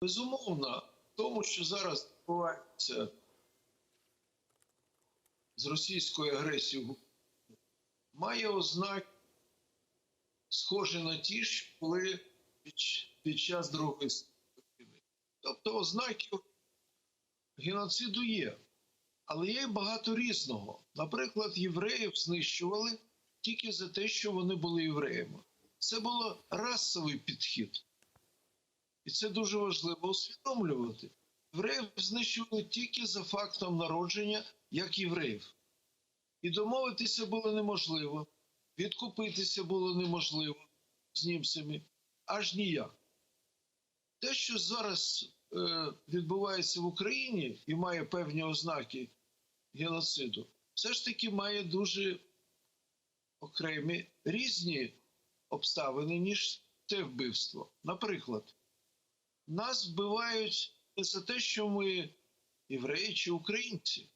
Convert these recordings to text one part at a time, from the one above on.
Безумовно, тому, що зараз відбувається з російською агресією, має ознаки, схожі на ті, що були під, під час Другої війни. Тобто ознаки геноциду є. Але є й багато різного. Наприклад, євреїв знищували тільки за те, що вони були євреями. Це було расовий підхід. І це дуже важливо усвідомлювати. Євреїв знищували тільки за фактом народження як євреїв. І домовитися було неможливо, відкупитися було неможливо з німцями, аж ніяк. Те, що зараз е, відбувається в Україні і має певні ознаки геноциду, все ж таки має дуже окремі різні обставини, ніж те вбивство. Наприклад, нас вбивають не за те, що ми євреї чи українці.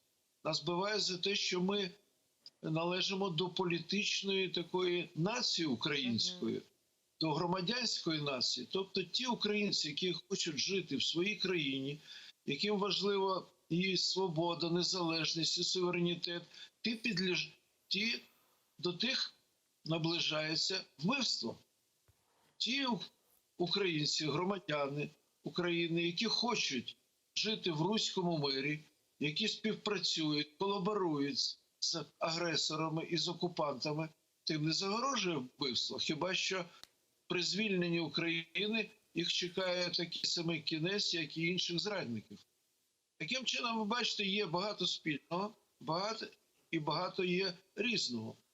Нас вбивають за те, що ми належимо до політичної такої нації української, до громадянської нації. Тобто ті українці, які хочуть жити в своїй країні, яким важлива її свобода, незалежність і суверенітет, ті, підліж... ті до тих наближається вбивство. Ті українці, громадяни України, які хочуть жити в руському мирі, які співпрацюють, колаборують з агресорами і з окупантами, тим не загрожує вбивство. Хіба що при звільненні України їх чекає такий самий кінець, як і інших зрадників. Таким чином, ви бачите, є багато спільного, багато і багато є різного.